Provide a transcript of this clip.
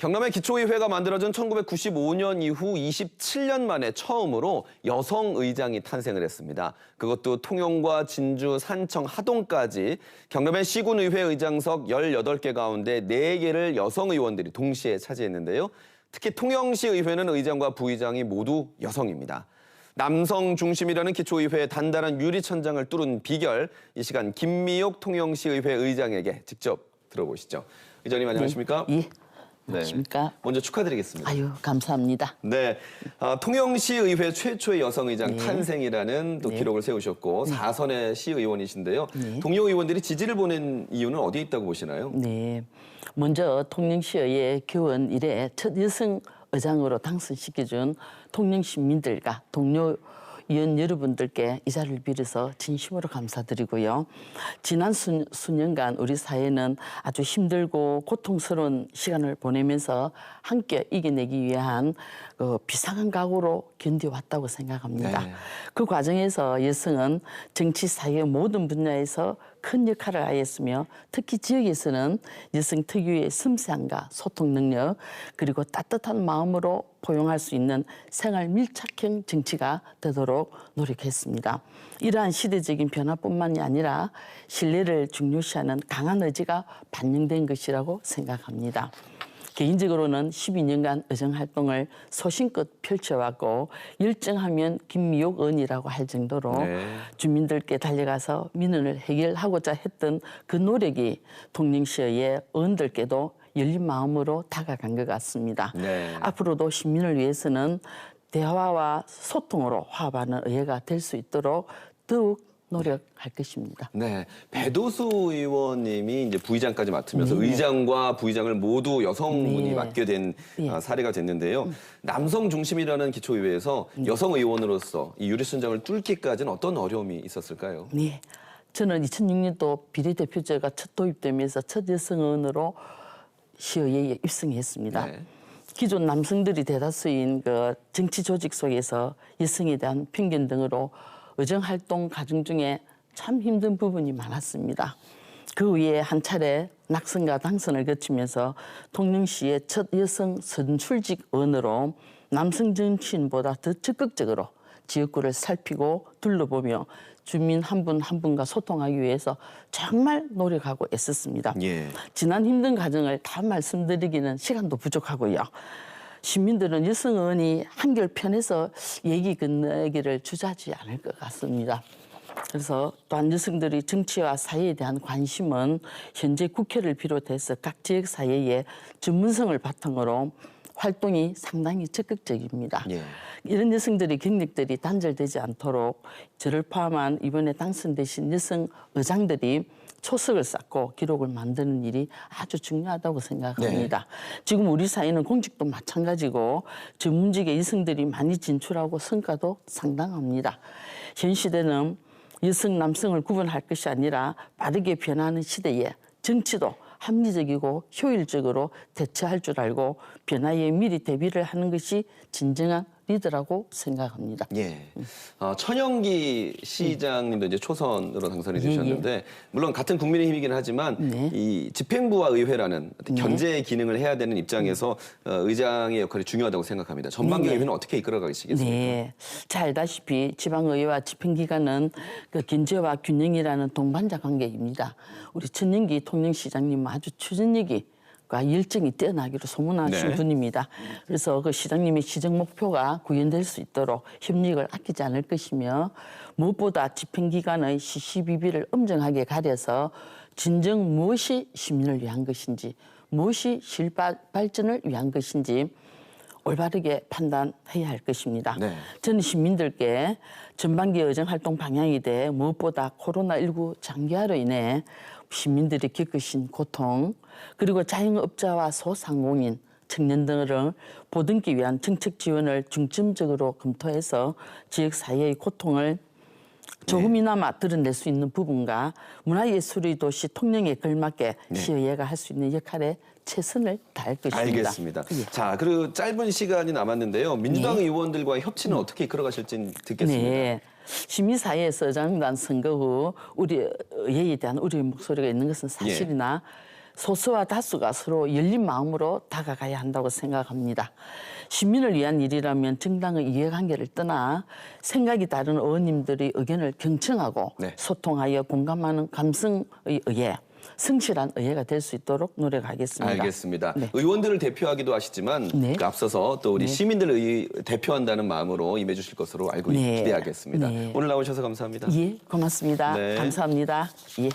경남의 기초의회가 만들어진 1995년 이후 27년 만에 처음으로 여성 의장이 탄생을 했습니다. 그것도 통영과 진주, 산청, 하동까지 경남의 시군의회 의장석 18개 가운데 4개를 여성 의원들이 동시에 차지했는데요. 특히 통영시 의회는 의장과 부의장이 모두 여성입니다. 남성 중심이라는 기초의회의 단단한 유리천장을 뚫은 비결, 이 시간 김미옥 통영시 의회 의장에게 직접 들어보시죠. 의장님 안녕하십니까? 예. 네. 안녕하십니까? 먼저 축하드리겠습니다. 아유, 감사합니다. 네, 아, 통영시의회 최초의 여성의장 탄생이라는 또 네. 기록을 세우셨고 사선의 시의원이신데요. 네. 동료 의원들이 지지를 보낸 이유는 어디에 있다고 보시나요? 네. 먼저 통영시의 교원 이래 첫 여성 의장으로 당선시켜준 통영 시민들과 동료 의원 여러분들께 이 자리를 빌어서 진심으로 감사드리고요. 지난 수, 수년간 우리 사회는 아주 힘들고 고통스러운 시간을 보내면서 함께 이겨내기 위한 그 비상한 각오로 견뎌왔다고 생각합니다. 네. 그 과정에서 여성은 정치 사회 모든 분야에서 큰 역할을 하였으며 특히 지역에서는 여성 특유의 섬세함과 소통 능력 그리고 따뜻한 마음으로 포용할 수 있는 생활 밀착형 정치가 되도록 노력했습니다. 이러한 시대적인 변화뿐만이 아니라 신뢰를 중요시하는 강한 의지가 반영된 것이라고 생각합니다. 개인적으로는 12년간 의정 활동을 소신껏 펼쳐왔고 열정하면 김미옥 의원이라고 할 정도로 네. 주민들께 달려가서 민원을 해결하고자 했던 그 노력이 통영시의 의원들께도 열린 마음으로 다가간 것 같습니다. 네. 앞으로도 시민을 위해서는 대화와 소통으로 화합하는 의회가 될 수 있도록 더욱 노력할 것입니다. 네, 배도수 의원님이 이제 부의장까지 맡으면서 의장과 부의장을 모두 여성분이 네. 맡게 된 예. 아, 사례가 됐는데요. 남성 중심이라는 기초의회에서 여성 의원으로서 이 유리순장을 뚫기까지는 어떤 어려움이 있었을까요? 네. 저는 2006년도 비례대표제가 첫 도입되면서 첫 여성 의원으로 시의회에 입성했습니다. 네. 기존 남성들이 대다수인 그 정치 조직 속에서 여성에 대한 편견 등으로 의정 활동 과정 중에 참 힘든 부분이 많았습니다. 그 위에 한 차례 낙선과 당선을 거치면서 통영시의 첫 여성 선출직 의원으로 남성 정치인보다 더 적극적으로 지역구를 살피고 둘러보며 주민 한 분한 분과 소통하기 위해서 정말 노력하고 애썼습니다. 예. 지난 힘든 과정을 다 말씀드리기는 시간도 부족하고요. 시민들은 의원이 한결 편해서 얘기 건네기를 주저하지 않을 것 같습니다. 그래서 또한 여성들이 정치와 사회에 대한 관심은 현재 국회를 비롯해서 각 지역 사회의 전문성을 바탕으로 활동이 상당히 적극적입니다. 예. 이런 여성들의 경력들이 단절되지 않도록 저를 포함한 이번에 당선되신 여성 의장들이 초석을 쌓고 기록을 만드는 일이 아주 중요하다고 생각합니다. 지금 우리 사회는 공직도 마찬가지고 전문직의 여성들이 많이 진출하고 성과도 상당합니다. 현 시대는 여성, 남성을 구분할 것이 아니라 빠르게 변하는 시대에 정치도 합리적이고 효율적으로 대처할 줄 알고 변화에 미리 대비를 하는 것이 진정한 리더라고 생각합니다. 예. 어, 천영기 시장님도 이제 초선으로 당선이 예, 되셨는데 물론 같은 국민의힘이긴 하지만 네. 이 집행부와 의회라는 어떤 네. 견제 기능을 해야 되는 입장에서 어, 의장의 역할이 중요하다고 생각합니다. 전반기 네, 네. 의회는 어떻게 이끌어 가시겠습니까? 네. 잘 알다시피 지방의회와 집행기관은 그 견제와 균형이라는 동반자 관계입니다. 우리 천영기 통영시장님은 아주 추진력이 과 열정이 뛰어나기로 소문나신 네. 분입니다. 그래서 그 시장님의 시정 목표가 구현될 수 있도록 협력을 아끼지 않을 것이며 무엇보다 집행기관의 시시비비를 엄정하게 가려서 진정 무엇이 시민을 위한 것인지 무엇이 실발 발전을 위한 것인지 올바르게 판단해야 할 것입니다. 네. 저는 시민들께 전반기 의정 활동 방향에 대해 무엇보다 코로나19 장기화로 인해 시민들이 겪으신 고통 그리고 자영업자와 소상공인 청년 등을 보듬기 위한 정책 지원을 중점적으로 검토해서 지역 사회의 고통을 조금이나마 드러낼 수 있는 부분과 문화예술의 도시 통영에 걸맞게 시의회가 할 수 있는 역할에 최선을 다할 것입니다. 알겠습니다. 예. 자, 그리고 짧은 시간이 남았는데요. 민주당 네. 의원들과의 협치는 어떻게 이끌어가실지 듣겠습니다. 네. 시민사회에서 정당 선거 후 우리 의회에 대한 우리의 목소리가 있는 것은 사실이나 소수와 다수가 서로 열린 마음으로 다가가야 한다고 생각합니다. 시민을 위한 일이라면 정당의 이해관계를 떠나 생각이 다른 의원님들의 의견을 경청하고 네. 소통하여 공감하는 감성의 의회, 성실한 의회가 될 수 있도록 노력하겠습니다. 알겠습니다. 네. 의원들을 대표하기도 하시지만 네. 그 앞서서 또 우리 시민들을 의- 대표한다는 마음으로 임해주실 것으로 알고 네. 기대하겠습니다. 네. 오늘 나오셔서 감사합니다. 예, 고맙습니다. 네. 감사합니다. 예.